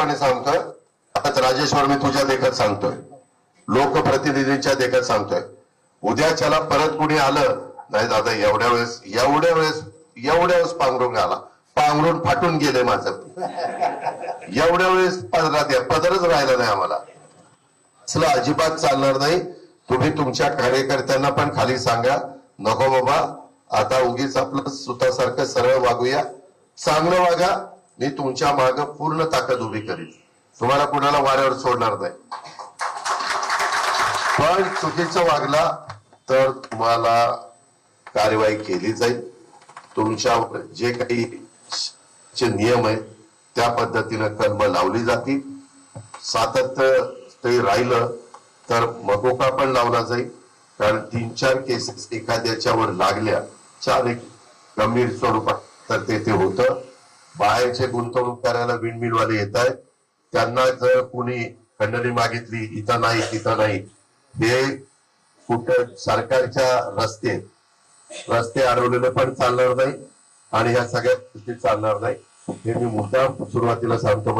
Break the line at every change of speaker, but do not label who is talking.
स्पष्टपणे सांगतोय. आता राजेश्वर मी तुझ्या देखत सांगतोय. लोकप्रतिनिधींच्या देखत सांगतोय. उद्याच्याला परत कुणी आलं? नाही दादा एवढ्या वेळेस एवढ्या वेळेस एवढ्या वेळेस पांघरून आला पांघरून फाटून गेले माझं. एवढ्या वेळेस पदरात या. पदरच राहिलं नाही आम्हाला. असलं अजिबात चालणार नाही. तुम्ही तुमच्या कार्यकर्त्यांना पण खाली सांगा. नको बाबा आता उगीच आपलं सुतासारखं सरळ वागूया. चांगलं वागा. मी तुमच्या माग पूर्ण ताकद उभी करीन. तुम्हाला कुणाला वाऱ्यावर सोडणार नाही. पण चुकीचं वागला तर तुम्हाला कार्यवाही केली जाईल. तुमच्यावर जे काही चे नियम आहेत त्या पद्धतीनं कलम लावली जातील. सातत्य ते राहिलं तर मकोका पण लावला जाईल. कारण तीन चार केसेस एखाद्याच्यावर लागल्या चार एक गंभीर स्वरूपात तर तेथे ते होतं. बाहेरचे गुंतवणूक करायला विंडमिलवाले येत आहेत. त्यांना जर कुणी खंडणी मागितली इथं नाही तिथं नाही हे कुठं सरकारच्या रस्ते रस्ते अडवलेले पण चालणार नाही आणि ह्या सगळ्या गोष्टी चालणार नाही. हे मी मुद्दा सुरुवातीला सांगतो.